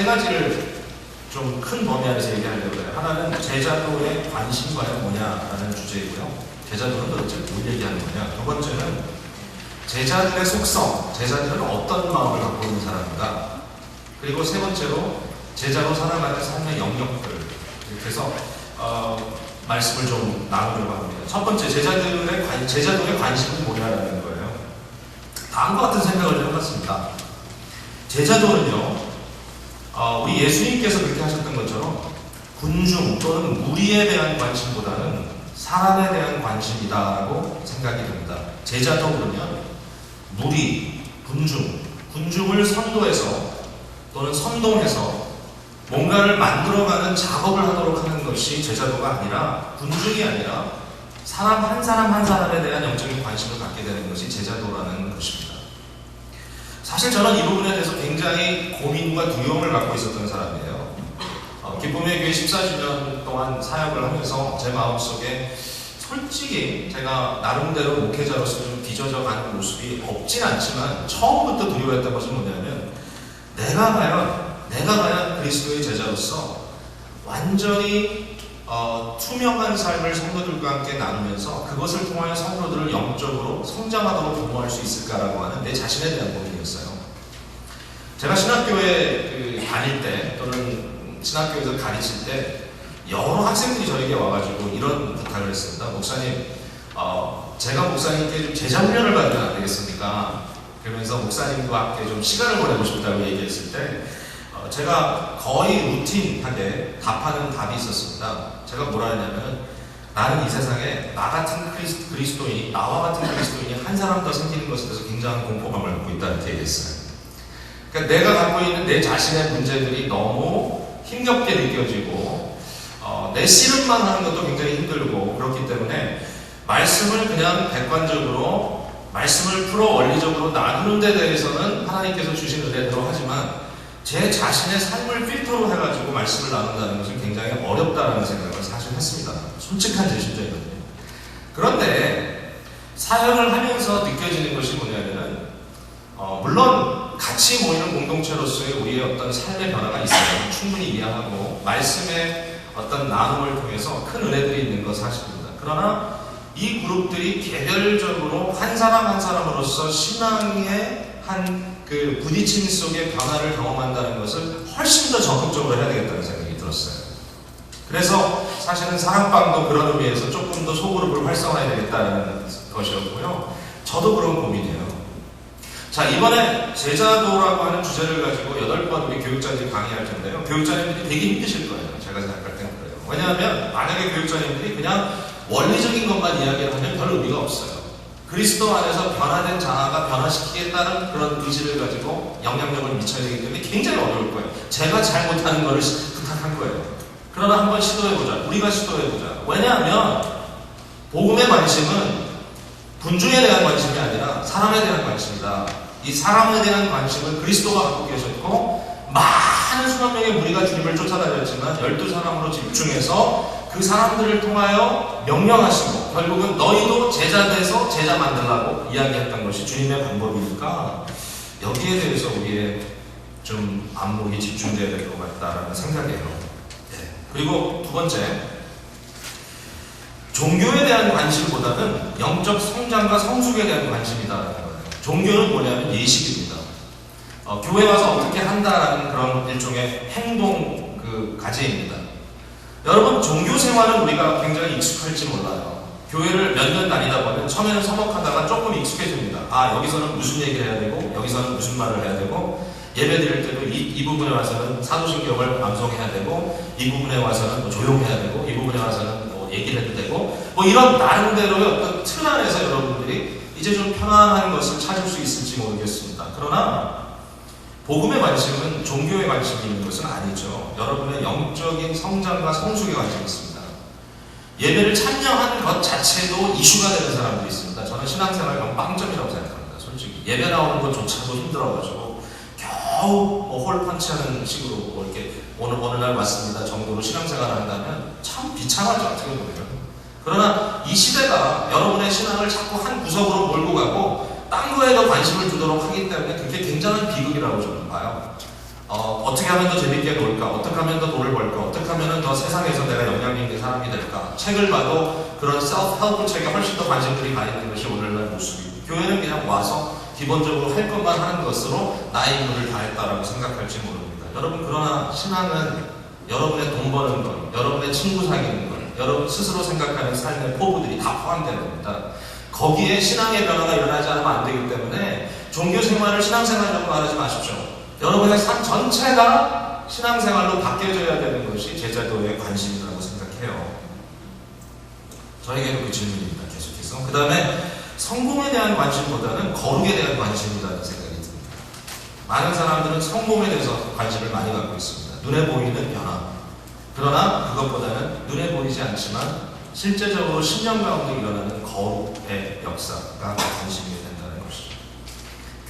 세 가지를 좀 큰 범위 안에서 얘기하려고 해요. 하나는 제자도의 관심 과연 뭐냐라는 주제이고요. 제자도는 도대체 뭘 얘기하는 거냐. 두 번째는 제자들의 속성, 제자들은 어떤 마음을 갖고 있는 사람인가. 그리고 세 번째로 제자로 살아가는 삶의 영역들. 해서 어, 말씀을 좀 나누려고 합니다. 첫 번째, 제자들의 관, 제자도의 관심은 뭐냐라는 거예요. 다음과 같은 생각을 좀 해봤습니다. 제자도는요, 어, 우리 예수님께서 그렇게 하셨던 것처럼 군중 또는 무리에 대한 관심보다는 사람에 대한 관심이다라고 생각이 됩니다. 제자도 그러면 무리, 군중, 군중을 선도해서 또는 선동해서 뭔가를 만들어가는 작업을 하도록 하는 것이 제자도가 아니라 군중이 아니라 사람 한 사람 한 사람에 대한 영적인 관심을 갖게 되는 것이 제자도라는 것입니다. 사실 저는 이 부분에 대해서 굉장히 고민과 두려움을 갖고 있었던 사람이에요. 어, 기쁨의 교회 14주년 동안 사역을 하면서 제 마음속에 솔직히 제가 나름대로 목회자로서 좀 뒤져져 가는 모습이 없진 않지만 처음부터 두려워했던 것은 뭐냐면 내가 과연 내가 과연 그리스도의 제자로서 완전히 어, 투명한 삶을 성도들과 함께 나누면서 그것을 통하여 성도들을 영적으로 성장하도록 도모할 수 있을까라고 하는 내 자신에 대한 고민이었어요. 제가 신학교에 그 다닐 때 또는 신학교에서 가르칠 때 여러 학생들이 저에게 와가지고 이런 부탁을 했습니다. 목사님, 어, 제가 목사님께 좀 훈련을 받으면 안 되겠습니까? 그러면서 목사님과 함께 좀 시간을 보내고 싶다고 얘기했을 때 어, 제가 거의 루틴하게 답하는 답이 있었습니다. 제가 뭐라 했냐면 나는 이 세상에 나 같은 그리스, 그리스도인이 나와 같은 그리스도인이 한 사람 더 생기는 것에 대해서 굉장한 공포감을 갖고 있다 이렇게 얘기했어요. 그러니까 내가 갖고 있는 내 자신의 문제들이 너무 힘겹게 느껴지고 어, 내 씨름만 하는 것도 굉장히 힘들고 그렇기 때문에 말씀을 그냥 객관적으로 말씀을 풀어 원리적으로 나누는 데 대해서는 하나님께서 주신 은혜대로 하지만 제 자신의 삶을 필터로 해가지고 말씀을 나눈다는 것은 굉장히 어렵다는 생각을 사실 했습니다. 솔직한 제 심정이거든요. 그런데 사역을 하면서 느껴지는 것이 뭐냐면은 어, 물론 같이 모이는 공동체로서의 우리의 어떤 삶의 변화가 있어요. 충분히 이해하고 말씀의 어떤 나눔을 통해서 큰 은혜들이 있는 것 사실입니다. 그러나 이 그룹들이 개별적으로 한 사람 한 사람으로서 신앙의 한 그 부딪힘 속의 변화를 경험한다는 것을 훨씬 더 적극적으로 해야 되겠다는 생각이 들었어요. 그래서 사실은 사랑방도 그런 의미에서 조금 더 소그룹을 활성화해야 되겠다는 것이었고요. 저도 그런 고민이에요. 자, 이번에 제자도라고 하는 주제를 가지고 여덟 번 우리 교육자들이 강의할 텐데요. 교육자님들이 되게 힘드실 거예요. 제가 생각할 때는 그래요. 왜냐하면 만약에 교육자님들이 그냥 원리적인 것만 이야기를 하면 별 의미가 없어요. 그리스도 안에서 변화된 자아가 변화시키겠다는 그런 의지를 가지고 영향력을 미쳐야 되기 때문에 굉장히 어려울 거예요. 제가 잘 못하는 것을 부탁한 거예요. 그러나 한번 시도해보자. 우리가 시도해보자. 왜냐하면 복음의 관심은 군중에 대한 관심이 아니라 사람에 대한 관심이다. 이 사람에 대한 관심을 그리스도가 갖고 계셨고 많은 수만 명의 무리가 주님을 쫓아다녔지만 열두 사람으로 집중해서 그 사람들을 통하여 명령하시고 결국은 너희도 제자 돼서 제자 만들라고 이야기했던 것이 주님의 방법이니까 여기에 대해서 우리의 좀 안목이 집중돼야 될 것 같다라는 생각이에요. 네. 그리고 두 번째 종교에 대한 관심보다는 영적 성장과 성숙에 대한 관심이다라는 거예요. 종교는 뭐냐면 예식입니다. 어, 교회 와서 어떻게 한다라는 그런 일종의 행동 그 가제입니다. 여러분 종교 생활은 우리가 굉장히 익숙할지 몰라요. 교회를 몇 년 다니다 보면 처음에는 서먹하다가 조금 익숙해집니다. 아 여기서는 무슨 얘기를 해야 되고 여기서는 무슨 말을 해야 되고 예배 드릴 때도 이, 이 부분에 와서는 사도신경을 방송해야 되고 이 부분에 와서는 뭐 조용해야 되고 이 부분에 와서는 뭐 얘기를 해도 되고 뭐 이런 나름대로의 어떤 틀 안에서 여러분들이 이제 좀 편안한 것을 찾을 수 있을지 모르겠습니다. 그러나 복음의 관심은 종교의 관심이 있는 것은 아니죠. 여러분의 영적인 성장과 성숙에 관심이 있습니다. 예배를 참여하는 것 자체도 이슈가 되는 사람들이 있습니다. 저는 신앙생활 건 빵점이라고 생각합니다. 솔직히 예배 나오는 것조차도 힘들어가지고 겨우 뭐 홀펀치하는 식으로 뭐 이렇게 오늘 어느 날 왔습니다 정도로 신앙생활을 한다면 참 비참하죠 어떻게 보면. 그러나 이 시대가 여러분의 신앙을 자꾸 한 구석으로 몰고 가고 딴 거에 더 관심을 두도록 하기 때문에 그게 굉장한 비극이라고 저는 봐요. 어, 떻게 하면 더 재밌게 놀까? 어떻게 하면 더 돈을 벌까? 어떻게 하면 더 세상에서 내가 영향 있는 사람이 될까? 책을 봐도 그런 셀프 책에 훨씬 더 관심들이 가 있는 것이 오늘날 모습이고 교회는 그냥 와서 기본적으로 할 것만 하는 것으로 나의 임무를 다했다라고 생각할지 모릅니다. 여러분 그러나 신앙은 여러분의 돈 버는 것, 여러분의 친구 사귀는 것, 여러분 스스로 생각하는 삶의 포부들이 다 포함되는 겁니다. 거기에 신앙의 변화가 일어나지 않으면 안 되기 때문에 종교 생활을 신앙생활이라고 말하지 마십시오. 여러분의 삶 전체가 신앙생활로 바뀌어져야 되는 것이 제자도의 관심이라고 생각해요. 저에게도 그 질문입니다. 계속해서. 그 다음에 성공에 대한 관심보다는 거룩에 대한 관심이라는 생각이 듭니다. 많은 사람들은 성공에 대해서 관심을 많이 갖고 있습니다. 눈에 보이는 변화. 그러나 그것보다는 눈에 보이지 않지만 실제적으로 10년 가운데 일어나는 거룩의 역사가 관심이 된다는 것이죠.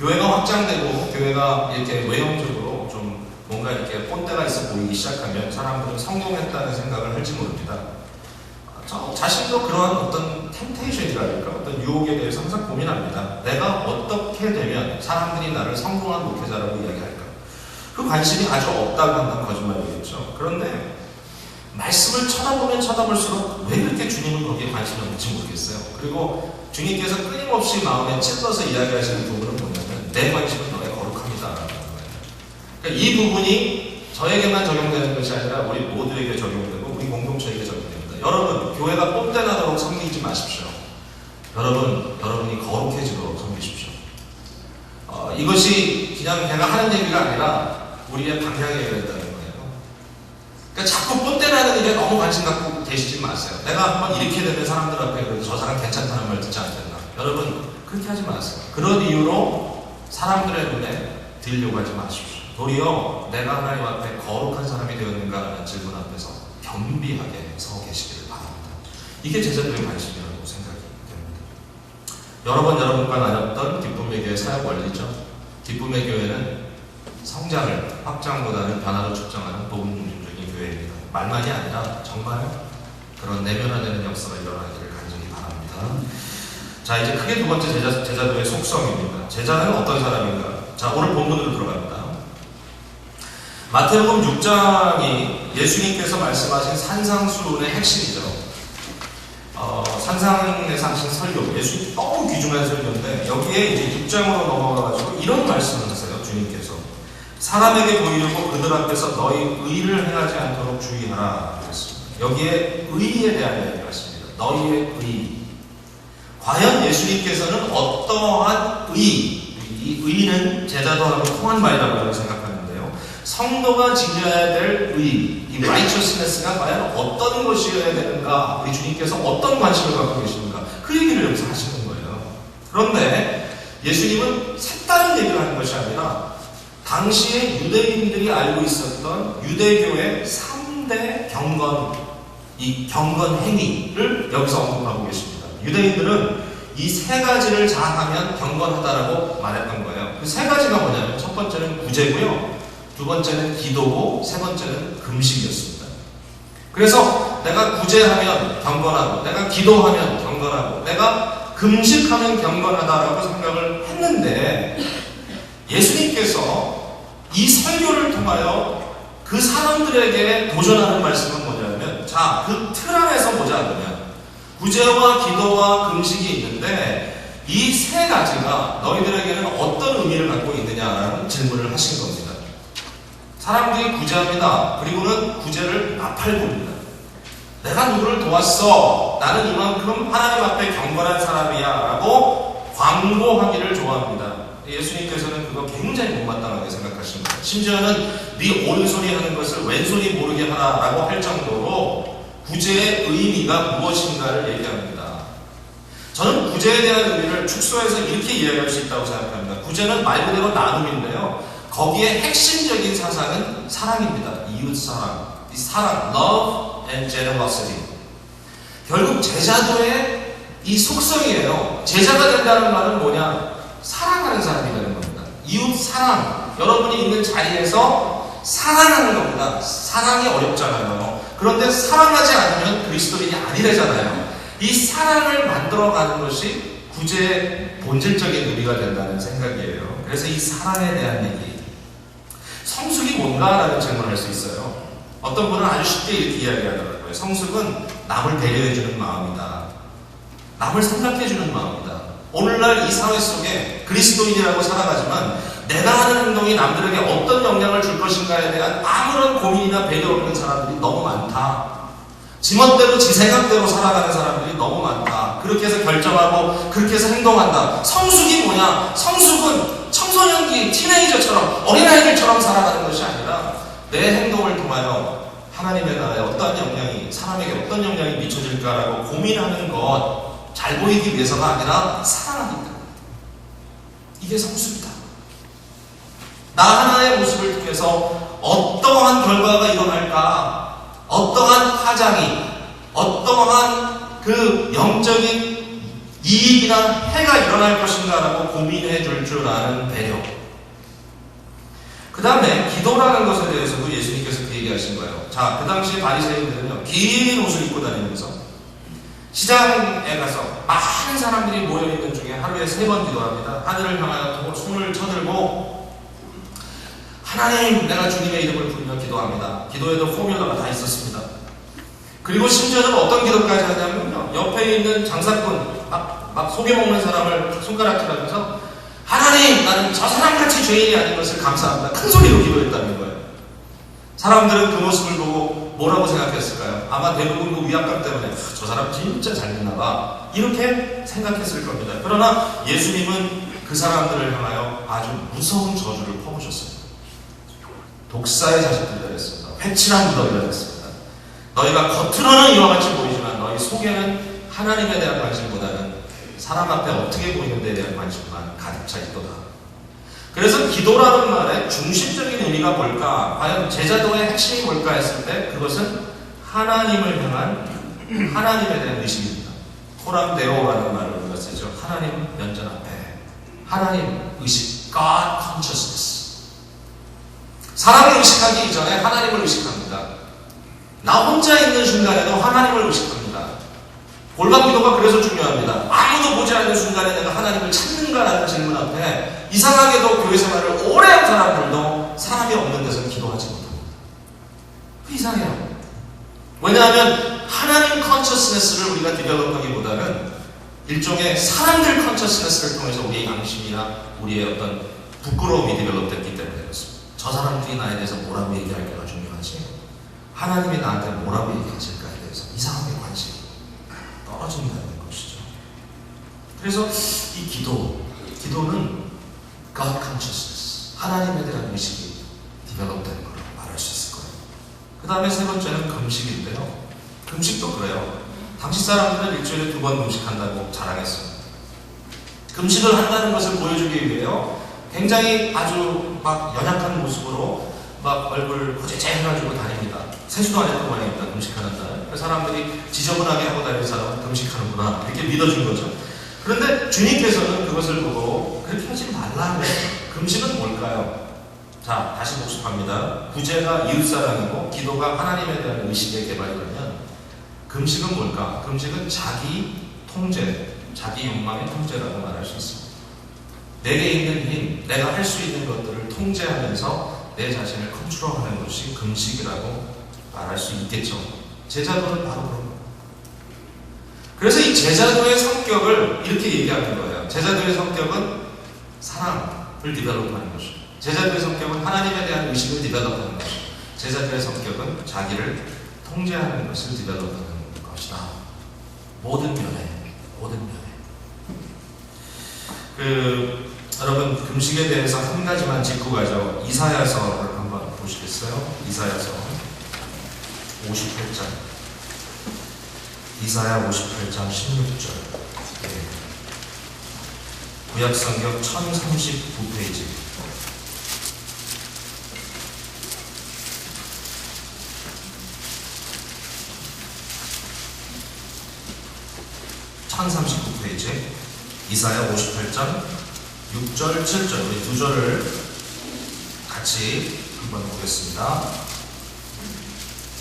교회가 확장되고 교회가 이렇게 외형적으로 좀 뭔가 이렇게 꼰대가 있어 보이기 시작하면 사람들은 성공했다는 생각을 할지 모릅니다. 저 자신도 그러한 어떤 템테이션이랄까 어떤 유혹에 대해서 항상 고민합니다. 내가 어떻게 되면 사람들이 나를 성공한 목회자라고 이야기할까? 그 관심이 아주 없다고 한다면 거짓말이겠죠. 그런데 말씀을 쳐다보면 쳐다볼수록 왜 그렇게 주님은 거기에 관심이 없는지 모르겠어요. 그리고 주님께서 끊임없이 마음에 찔러서 이야기하시는 부분은 뭐냐면 내 관심은 너의 거예요. 그러니까 이 부분이 저에게만 적용되는 것이 아니라 우리 모두에게 적용되고 우리 공동체에게 적용됩니다. 여러분 교회가 뽐대나도록 섬기지 마십시오. 여러분 여러분이 거룩해지도록 섬기십시오. 어, 이것이 그냥 제가 하는 얘기가 아니라 우리의 방향이어야 된다는 거예요. 그러니까 자꾸 관심 갖고 계시지 마세요. 내가 한번 이렇게 되면 사람들 앞에 그래도 저 사람 괜찮다는 말 듣지 않겠나. 여러분 그렇게 하지 마세요. 그런 이유로 사람들의 눈에 들려고 하지 마십시오. 도리어 내가 하나님 앞에 거룩한 사람이 되었는가라는 질문 앞에서 겸비하게 서 계시기를 바랍니다. 이게 제자들의 관심이라고 생각이 됩니다. 여러 번 여러분과 나눴던 기쁨의 교회 사역 원리죠. 기쁨의 교회는 성장을 확장보다는 변화로 측정하는 복음 중심적인 교회입니다. 말만이 아니라 정말 그런 내면화되는 역사가 일어나기를 간절히 바랍니다. 자 이제 크게 두 번째 제자, 제자도의 속성입니다. 제자는 어떤 사람인가? 자 오늘 본문으로 들어갑니다. 마태복음 6장이 예수님께서 말씀하신 산상수훈의 핵심이죠. 어, 산상에서 하신 설교, 예수님 너무 귀중한 설교인데 여기에 이제 6장으로 넘어가가지고 이런 말씀을 하세요. 사람에게 보이려고 그들 앞에서 너희 의를 행하지 않도록 주의하라 그랬습니다. 여기에 의에 대한 이야기가 있습니다. 너희의 의. 과연 예수님께서는 어떠한 의, 이 의는 제자도하고 통한 말이라고 생각하는데요. 성도가 지녀야 될 의, 이 righteousness가 과연 어떤 것이어야 되는가, 우리 주님께서 어떤 관심을 갖고 계시는가, 그 얘기를 여기서 하시는 거예요. 그런데 예수님은 색다른 얘기를 하는 것이 아니라 당시에 유대인들이 알고 있었던 유대교의 3대 경건, 이 경건 행위를 여기서 언급하고 계십니다. 유대인들은 이 세 가지를 잘하면 경건하다라고 말했던 거예요. 그 세 가지가 뭐냐면 첫 번째는 구제고요. 두 번째는 기도고 세 번째는 금식이었습니다. 그래서 내가 구제하면 경건하고 내가 기도하면 경건하고 내가 금식하면 경건하다라고 생각을 했는데 예수님께서 이 설교를 통하여 그 사람들에게 도전하는 말씀은 뭐냐면 자, 그 틀 안에서 보자 그러면 구제와 기도와 금식이 있는데 이 세 가지가 너희들에게는 어떤 의미를 갖고 있느냐라는 질문을 하신 겁니다. 사람들이 구제합니다. 그리고는 구제를 나팔봅니다. 내가 누구를 도왔어. 나는 이만큼 하나님 앞에 경건한 사람이야. 라고 광고하기를 좋아합니다. 예수님께서는 그거 굉장히 못마땅하게 생각하십니다. 심지어는 네 오른손이 하는 것을 왼손이 모르게 하라라고 할 정도로 구제의 의미가 무엇인가를 얘기합니다. 저는 구제에 대한 의미를 축소해서 이렇게 이해할 수 있다고 생각합니다. 구제는 말 그대로 나눔인데요. 거기에 핵심적인 사상은 사랑입니다. 이웃 사랑. 이 사랑, love and generosity. 결국 제자도의 이 속성이에요. 제자가 된다는 말은 뭐냐? 사랑하는 사람이 되는 겁니다. 이웃 사랑. 여러분이 있는 자리에서 사랑하는 겁니다. 사랑이 어렵잖아요. 그런데 사랑하지 않으면 그리스도인이 아니래잖아요. 이 사랑을 만들어가는 것이 구제의 본질적인 의미가 된다는 생각이에요. 그래서 이 사랑에 대한 얘기. 성숙이 뭔가라는 질문을 할 수 있어요. 어떤 분은 아주 쉽게 이렇게 이야기하더라고요. 성숙은 남을 배려해주는 마음이다. 남을 생각해주는 마음이다. 오늘날 이 사회 속에 그리스도인이라고 살아가지만 내가 하는 행동이 남들에게 어떤 영향을 줄 것인가에 대한 아무런 고민이나 배려 없는 사람들이 너무 많다. 지멋대로 지 생각대로 살아가는 사람들이 너무 많다. 그렇게 해서 결정하고 그렇게 해서 행동한다. 성숙이 뭐냐? 성숙은 청소년기, 티네이저처럼 어린아이들처럼 살아가는 것이 아니라 내 행동을 통하여 하나님의 나라에 어떠한 영향이 사람에게 어떤 영향이 미쳐질까라고 고민하는 것 잘 보이기 위해서가 아니라 사랑하니까 이게 성숙이다. 나 하나의 모습을 통해서 어떠한 결과가 일어날까, 어떠한 파장이, 어떠한 그 영적인 이익이나 해가 일어날 것인가라고 고민해 줄 줄 아는 배려. 그 다음에 기도라는 것에 대해서도 예수님께서 그 얘기하신 거예요. 자, 그 당시 바리새인들은요, 긴 옷을 입고 다니면서 시장에 가서 많은 사람들이 모여 있는 중에 하루에 세 번 기도합니다. 하늘을 향하여 손을 쳐들고 하나님, 내가 주님의 이름을 부르며 기도합니다. 기도에도 포뮬러가 다 있었습니다. 그리고 심지어는 어떤 기도까지 하냐면요. 옆에 있는 장사꾼, 막, 막 속여먹는 사람을 손가락질하면서 하나님, 나는 저 사람같이 죄인이 아닌 것을 감사합니다. 큰 소리로 기도했다는 거예요. 사람들은 그 모습을 보고 뭐라고 생각했을까요? 아마 대부분 그 위압감 때문에 아, 저 사람 진짜 잘됐나 봐. 이렇게 생각했을 겁니다. 그러나 예수님은 그 사람들을 향하여 아주 무서운 저주를 퍼부셨습니다. 독사의 자식들이라 했습니다. 회칠한 너희라 했습니다. 너희가 겉으로는 이와 같이 보이지만 너희 속에는 하나님에 대한 관심보다는 사람 앞에 어떻게 보이는 데에 대한 관심만 가득 차 있도다. 그래서 기도라는 말의 중심적인 의미가 뭘까? 과연 제자도의 핵심이 뭘까 했을 때 그것은 하나님을 향한 하나님에 대한 의식입니다. 코람데오라는 말을 우리가 쓰죠. 하나님 면전 앞에 하나님 의식, God consciousness. 사람을 의식하기 이전에 하나님을 의식합니다. 나 혼자 있는 순간에도 하나님을 의식합니다. 골방 기도가 그래서 중요합니다. 아무도 보지 않는 순간에 내가 하나님을 찾는가라는 질문 앞에 이상하게도 교회 생활을 오래 한 사람들도 사람이 없는 데서 기도하지 못합니다. 그 이상해요. 왜냐하면 하나님 컨셔스네스를 우리가 디벨롭하기보다는 일종의 사람들 컨셔스네스를 통해서 우리의 양심이나 우리의 어떤 부끄러움이 디벨롭됐기 때문에 그렇습니다. 저 사람들이 나에 대해서 뭐라고 얘기할까가 중요하지 하나님이 나한테 뭐라고 얘기하실까에 대해서 이상하게 관심이 떨어진다는 것이죠. 그래서 이 기도, 기도는 God consciousness, 하나님에 대한 의식이 디벨롭되는 걸 말할 수 있을 거예요. 그 다음에 세 번째는 금식인데요. 금식도 그래요. 당시 사람들은 일주일에 두 번 금식한다고 자랑했습니다. 금식을 한다는 것을 보여주기 위해요. 굉장히 아주 막 연약한 모습으로 막 얼굴 호재재 해가지고 다닙니다. 세수도 안 했던 모양입니다. 금식하는 날. 그 사람들이 지저분하게 하고 다니는 사람은 금식하는구나. 이렇게 믿어준 거죠. 그런데 주님께서는 그것을 보고 그렇게 하지 말라는 금식은 뭘까요? 자, 다시 복습합니다. 구제가 이웃사랑이고 기도가 하나님에 대한 의식의 개발이라면 금식은 뭘까? 금식은 자기 통제, 자기 욕망의 통제라고 말할 수 있습니다. 내게 있는 힘, 내가 할 수 있는 것들을 통제하면서 내 자신을 컨트롤하는 것이 금식이라고 말할 수 있겠죠. 제자도는 바로 그런. 그래서 이 제자도의 성격을 이렇게 얘기하는 거예요. 제자도의 성격은 사랑을 디벨롭하는 것이고 제자도의 성격은 하나님에 대한 의식을 디벨롭하는 것이고 제자도의 성격은 자기를 통제하는 것을 디벨롭하는 것이다. 모든 면에, 모든 면에. 그 여러분 금식에 대해서 한 가지만 짚고 가죠. 이사야서를 한번 보시겠어요? 이사야서 58장. 이사야 58장 16절. 네. 구약성경 1039페이지. (1039페이지) 이사야 58장 6절 7절 우리 두 절을 같이 한번 보겠습니다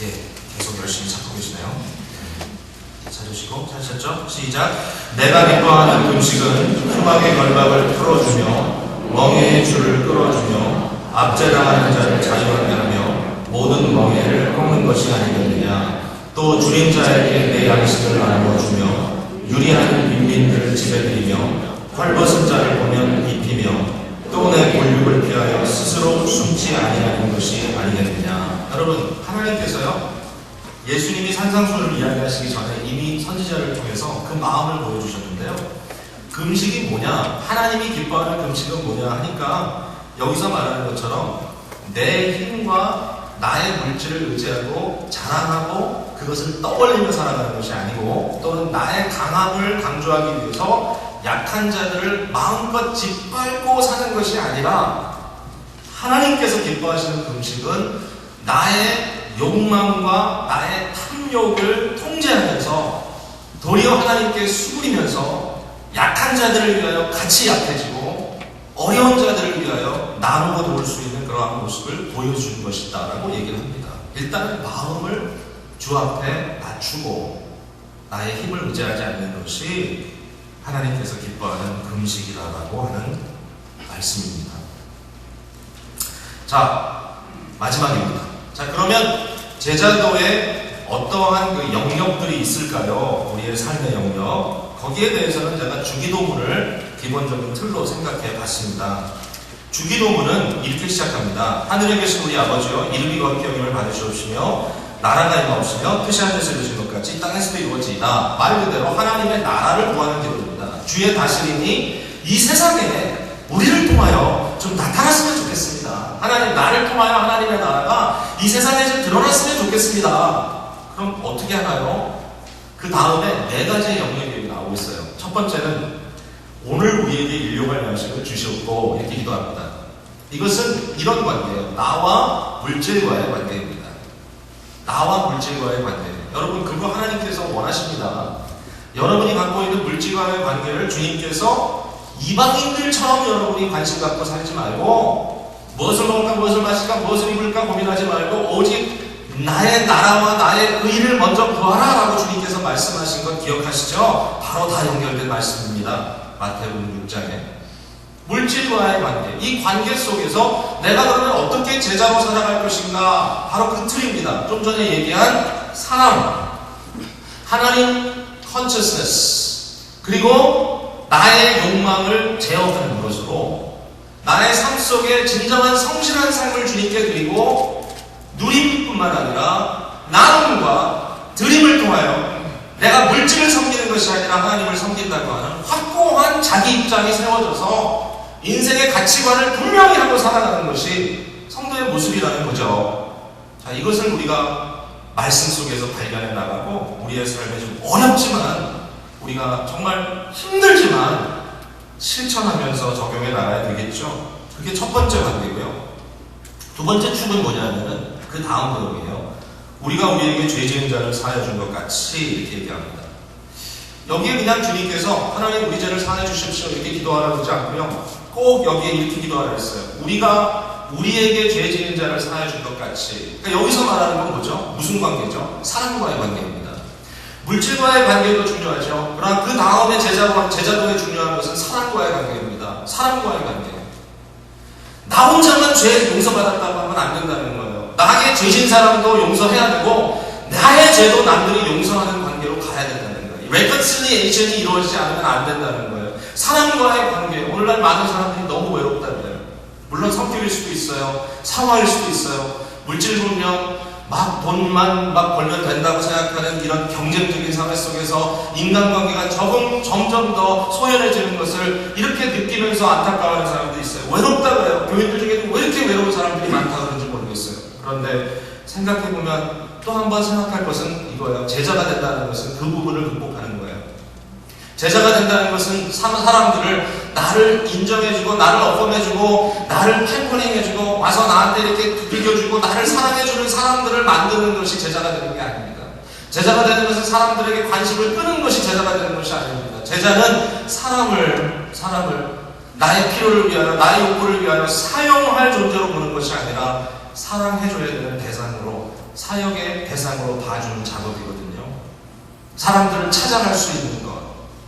예 계속 열심히 찾고 계시네요 네. 찾으시고 찾으셨죠? 시작. 내가 기뻐하는 금식은 수박의 결박을 풀어주며 멍에의 줄을 끌어주며 압제당하는 자를 자유하게 하며 모든 멍에를 꺾는 것이 아니겠느냐? 또 줄인 자에게 내 양식을 나누어 주며 유리한 빈민들을 지배드리며 헐벗은 자를 보면 입히며 또내 권육을 피하여 스스로 숨지 아니하는 것이 아니겠느냐? 여러분 하나님께서요 예수님이 산상수를 이야기하시기 전에 이미 선지자를 통해서 그 마음을 보여주셨는데요. 금식이 뭐냐? 하나님이 기뻐하는 금식은 뭐냐 하니까 여기서 말하는 것처럼 내 힘과 나의 물질을 의지하고 자랑하고 그것을 떠올리며 살아가는 것이 아니고 또는 나의 강함을 강조하기 위해서 약한 자들을 마음껏 짓밟고 사는 것이 아니라 하나님께서 기뻐하시는 금식은 나의 욕망과 나의 탐욕을 통제하면서 도리어 하나님께 수그리면서 약한 자들을 위하여 같이 약해지고 어려운 자들을 위하여 나누어 도울 수 있는 그러한 모습을 보여주는 것이다라고 얘기를 합니다. 일단 마음을 주 앞에 낮추고 나의 힘을 의지하지 않는 것이 하나님께서 기뻐하는 금식이라고 하는 말씀입니다. 자, 마지막입니다. 자, 그러면 제자도에 어떠한 그 영역들이 있을까요? 우리의 삶의 영역. 거기에 대해서는 제가 주기도문을 기본적인 틀로 생각해 봤습니다. 주기도문은 이렇게 시작합니다. 하늘에 계신 우리 아버지여 이름이 거룩히 여김을 받으시옵시며 나라가 임하옵시며 뜻이 하늘에서 이루어진 것 같이 이 땅에서도 이루어지이다. 말 그대로 하나님의 나라를 구하는 기도입니다. 주의 다스림이 이 세상에 우리를 통하여 좀 나타났으면 좋겠습니다. 하나님 나를 통하여 하나님의 나라가 이 세상에 좀 드러났으면 좋겠습니다. 그럼 어떻게 하나요? 그 다음에 네 가지의 영역이 나오고 있어요. 첫 번째는 오늘 우리에게 일용할 양식을 주셨고 이렇게 기도합니다. 이것은 이런 관계예요. 나와 물질과의 관계입니다. 나와 물질과의 관계. 여러분 그거 하나님께서 원하십니다. 여러분이 갖고 있는 물질과의 관계를 주님께서 이방인들처럼 여러분이 관심 갖고 살지 말고 무엇을 먹을까 무엇을 마실까 무엇을 입을까 고민하지 말고 오직 나의 나라와 나의 의를 먼저 구하라 라고 주님께서 말씀하신 것 기억하시죠? 바로 다 연결된 말씀입니다. 마태복음 6장에 물질과의 관계 이 관계 속에서 내가 그러면 어떻게 제자로 살아갈 것인가 바로 그 틀입니다. 좀 전에 얘기한 사람 하나님 consciousness 그리고 나의 욕망을 제어하는 것으로 나의 삶 속에 진정한 성실한 삶을 주님께 드리고 누림뿐만 아니라 나눔과 드림을 통하여 내가 물질을 섬기는 것이 아니라 하나님을 섬긴다고 하는 확고한 자기 입장이 세워져서 인생의 가치관을 분명히 하고 살아가는 것이 성도의 모습이라는 거죠. 자, 이것을 우리가 말씀 속에서 발견해 나가고 우리의 삶에 좀 어렵지만 우리가 정말 힘들지만 실천하면서 적용해 나가야 되겠죠. 그게 첫 번째 관계고요. 두 번째 축은 뭐냐면은 그 다음 부분이에요. 우리가 우리에게 죄 지은 자를 사하여 준 것 같이 이렇게 얘기합니다. 여기에 그냥 주님께서 하나님 우리 죄를 사하여 주십시오 이렇게 기도하라고 하지 않고요. 꼭 여기에 이렇게 기도하라 했어요. 우리가 우리에게 죄 지은 자를 사하여 준것 같이. 그러니까 여기서 말하는 건 뭐죠? 무슨 관계죠? 사랑과의 관계입니다. 물질과의 관계도 중요하죠. 그러나 그 다음에 제자와 제자도에 중요한 것은 사랑과의 관계입니다. 사랑과의 관계. 나 혼자만 죄 용서받았다고 하면 안 된다는 거예요. 나에게 죄진 사람도 용서해야 되고 나의 죄도 남들이 용서하는 관계로 가야 된다는 거예요. 레컨실리에이션이 이루어지지 않으면 안 된다는 거예요. 사람과의 관계. 오늘날 많은 사람들이 너무 외롭다고요. 물론 성격일 수도 있어요. 상황일 수도 있어요. 물질 분명 막 돈만 막 벌면 된다고 생각하는 이런 경쟁적인 사회 속에서 인간관계가 적응 점점 더 소연해지는 것을 이렇게 느끼면서 안타까워하는 사람도 있어요. 외롭다고 해요. 교인들 중에도 왜 이렇게 외로운 사람들이 많다 그런지 모르겠어요. 그런데 생각해보면 또 한 번 생각할 것은 이거예요. 제자가 된다는 것은 그 부분을 극복하는 거예요. 제자가 된다는 것은 사람들을 나를 인정해주고 나를 어펌해주고 나를 팬퍼링해주고 와서 나한테 이렇게 비겨주고 나를 사랑해주는 사람들을 만드는 것이 제자가 되는 게 아닙니다. 제자가 되는 것은 사람들에게 관심을 끄는 것이 제자가 되는 것이 아닙니다. 제자는 사람을 사람을 나의 필요를 위하여 나의 욕구를 위하여 사용할 존재로 보는 것이 아니라 사랑해줘야 되는 대상으로 사역의 대상으로 봐주는 작업이거든요. 사람들을 찾아갈 수 있는 것.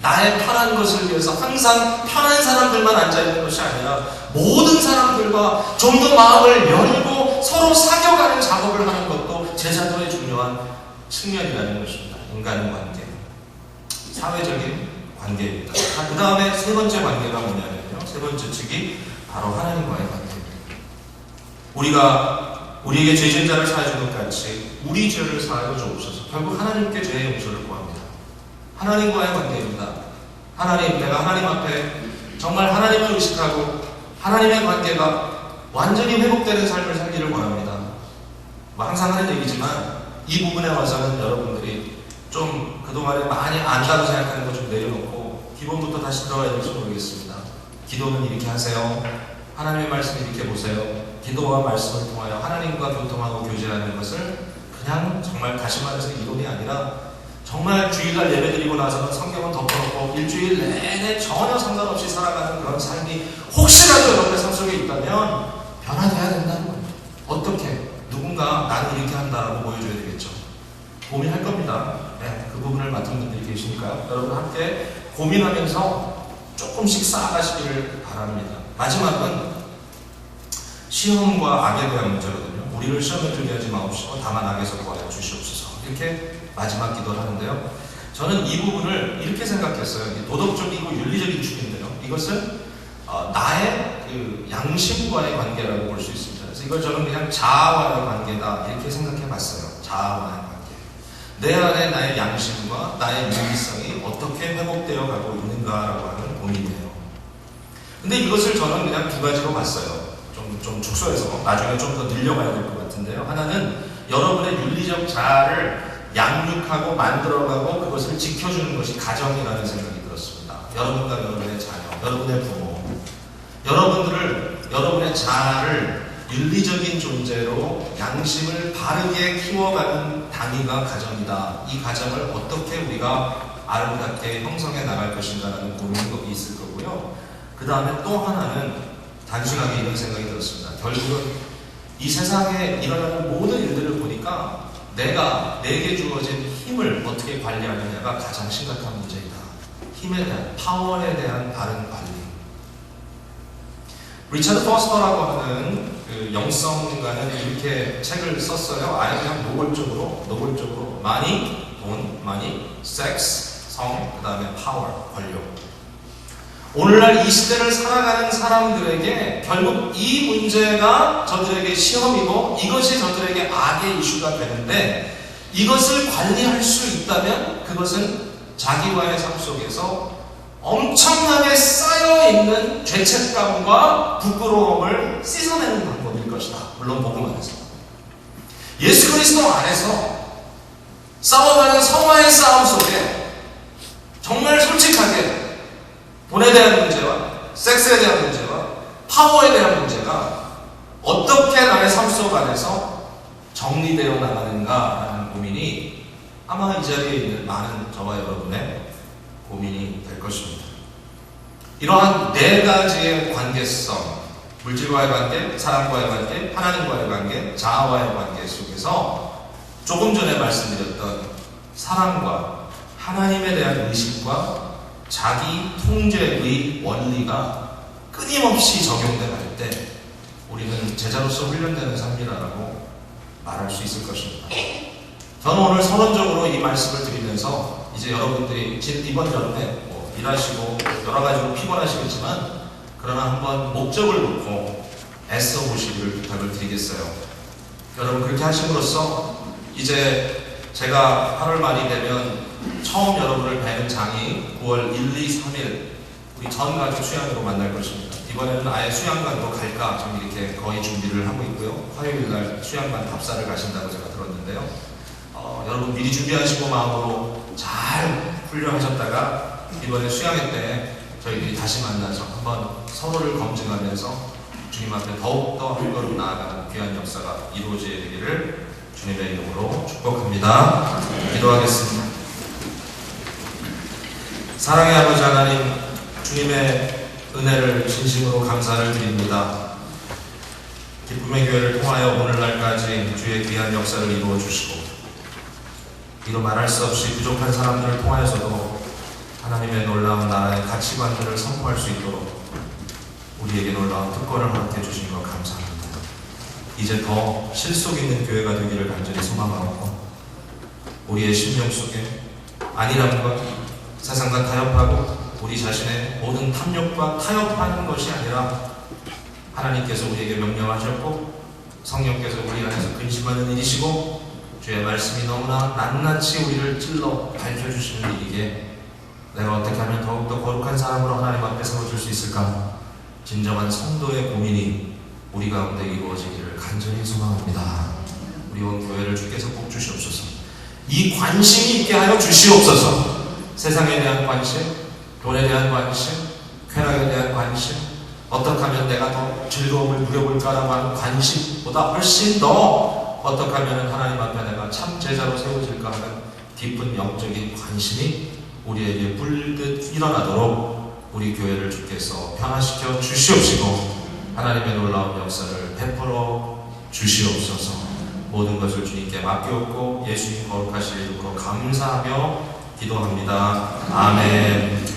나의 편한 것을 위해서 항상 편한 사람들만 앉아있는 것이 아니라 모든 사람들과 좀 더 마음을 열고 서로 사겨가는 작업을 하는 것도 제자도의 중요한 측면이라는 것입니다. 인간 관계. 사회적인 관계입니다. 그 다음에 세 번째 관계가 뭐냐면요. 세 번째 측이 바로 하나님과의 관계입니다. 우리가 우리에게 죄진 자를 준것 같이 우리 죄를 사하여 주옵소서. 결국 하나님께 죄의 용서를. 하나님과의 관계입니다. 하나님, 내가 하나님 앞에 정말 하나님을 의식하고 하나님의 관계가 완전히 회복되는 삶을 살기를 원합니다. 뭐 항상 하는 얘기지만 이 부분에 와서는 여러분들이 좀 그동안에 많이 안다고 생각하는 거 좀 내려놓고 기본부터 다시 들어가야 될지 모르겠습니다. 기도는 이렇게 하세요. 하나님의 말씀 이렇게 보세요. 기도와 말씀을 통하여 하나님과 교통하고 교제하는 것을 그냥 정말 다시 말해서 이론이 아니라 정말 주일날 예배드리고 나서는 성경은 덮어놓고 일주일 내내 전혀 상관없이 살아가는 그런 삶이 혹시라도 여러분의 삶 속에 있다면 변화돼야 된다는 겁니다. 어떻게? 누군가 나는 이렇게 한다라고 보여줘야 되겠죠. 고민할 겁니다. 네, 그 부분을 맡은 분들이 계시니까요. 여러분 함께 고민하면서 조금씩 쌓아가시기를 바랍니다. 마지막은 시험과 악에 대한 문제거든요. 우리를 시험에 들게 하지 마옵시고 다만 악에서 구하여 주시옵소서. 이렇게 마지막 기도를 하는데요. 저는 이 부분을 이렇게 생각했어요. 이 도덕적이고 윤리적인 축인데요. 이것은 어, 나의 그 양심과의 관계라고 볼 수 있습니다. 그래서 이걸 저는 그냥 자아와의 관계다 이렇게 생각해 봤어요. 자아와의 관계. 내 안에 나의 양심과 나의 윤리성이 어떻게 회복되어 가고 있는가라고 하는 고민이에요. 근데 이것을 저는 그냥 두 가지로 봤어요. 좀, 좀 축소해서 나중에 좀 더 늘려가야 될 것 같은데요. 하나는 여러분의 윤리적 자아를 양육하고 만들어가고 그것을 지켜주는 것이 가정이라는 생각이 들었습니다. 여러분과 여러분의 자녀, 여러분의 부모, 여러분들을 여러분의 자아를 윤리적인 존재로 양심을 바르게 키워가는 단위가 가정이다. 이 가정을 어떻게 우리가 아름답게 형성해 나갈 것인가라는 고민이 있을 거고요. 그 다음에 또 하나는 단순하게 이런 생각이 들었습니다. 결국은 이 세상에 일어나는 모든 일들을 보니까 내가 내게 주어진 힘을 어떻게 관리하느냐가 가장 심각한 문제이다. 힘에 대한 파워에 대한 바른 관리. 리차드 포스터라고 하는 그 영성가는 이렇게 책을 썼어요. 아예 그냥 노골적으로 노골적으로 많이 돈, 많이 섹스, 성, 그 다음에 파워, 권력. 오늘날 이 시대를 살아가는 사람들에게 결국 이 문제가 저들에게 시험이고 이것이 저들에게 악의 이슈가 되는데 이것을 관리할 수 있다면 그것은 자기와의 삶 속에서 엄청나게 쌓여있는 죄책감과 부끄러움을 씻어내는 방법일 것이다. 물론 복음 안에서. 예수 그리스도 안에서 싸워가는 성화의 싸움 속에 정말 솔직하게 돈에 대한 문제와 섹스에 대한 문제와 파워에 대한 문제가 어떻게 나의 삶 속 안에서 정리되어 나가는가라는 고민이 아마 이 자리에 있는 많은 저와 여러분의 고민이 될 것입니다. 이러한 네 가지의 관계성, 물질과의 관계, 사람과의 관계, 하나님과의 관계, 자아와의 관계 속에서 조금 전에 말씀드렸던 사랑과 하나님에 대한 의식과 자기 통제의 원리가 끊임없이 적용될 때 우리는 제자로서 훈련되는 삶이라고 말할 수 있을 것입니다. 저는 오늘 서론적으로 이 말씀을 드리면서 이제 여러분들이 이번 여름에 뭐 일하시고 여러 가지로 피곤하시겠지만 그러나 한번 목적을 놓고 애써 보시기를 부탁을 드리겠어요. 여러분 그렇게 하심으로써 이제 제가 8월 말이 되면 처음 여러분을 뵈는 장이 9월 1, 2, 3일 우리 전 가족 수양으로 만날 것입니다. 이번에는 아예 수양관으로 갈까 좀 이렇게 거의 준비를 하고 있고요. 화요일 날 수양관 답사를 가신다고 제가 들었는데요. 어, 여러분 미리 준비하시고 마음으로 잘 훈련하셨다가 이번에 수양회 때 저희들이 다시 만나서 한번 서로를 검증하면서 주님 앞에 더욱더 한 걸음 나아가는 귀한 역사가 이루어져야 되기를 주님의 이름으로 축복합니다. 기도하겠습니다. 사랑의 아버지 하나님, 주님의 은혜를 진심으로 감사를 드립니다. 기쁨의 교회를 통하여 오늘날까지 주의 귀한 역사를 이루어 주시고 이로 말할 수 없이 부족한 사람들을 통하여서도 하나님의 놀라운 나라의 가치관들을 선포할 수 있도록 우리에게 놀라운 특권을 허락해 주신 것 감사합니다. 이제 더 실속 있는 교회가 되기를 간절히 소망하고 우리의 심령 속에 안일함과 세상과 타협하고 우리 자신의 모든 탐욕과 타협하는 것이 아니라 하나님께서 우리에게 명령하셨고 성령께서 우리 안에서 근심하는 일이시고 주의 말씀이 너무나 낱낱이 우리를 찔러 밝혀주시는 일이기에 내가 어떻게 하면 더욱더 거룩한 사람으로 하나님 앞에 세워질 수 있을까 진정한 성도의 고민이 우리 가운데 이루어지기를 간절히 소망합니다. 우리 온 교회를 주께서 복 주시옵소서. 이 관심이 있게 하여 주시옵소서. 세상에 대한 관심, 돈에 대한 관심, 쾌락에 대한 관심, 어떻게 하면 내가 더 즐거움을 누려볼까라고 하는 관심보다 훨씬 더 어떻게 하면 하나님 앞에 내가 참 제자로 세워질까 하는 깊은 영적인 관심이 우리에게 불듯 일어나도록 우리 교회를 주께서 변화시켜 주시옵시고 하나님의 놀라운 역사를 베풀어 주시옵소서. 모든 것을 주님께 맡기옵고 예수님 거룩하신 이름으로 감사하며 기도합니다. 아멘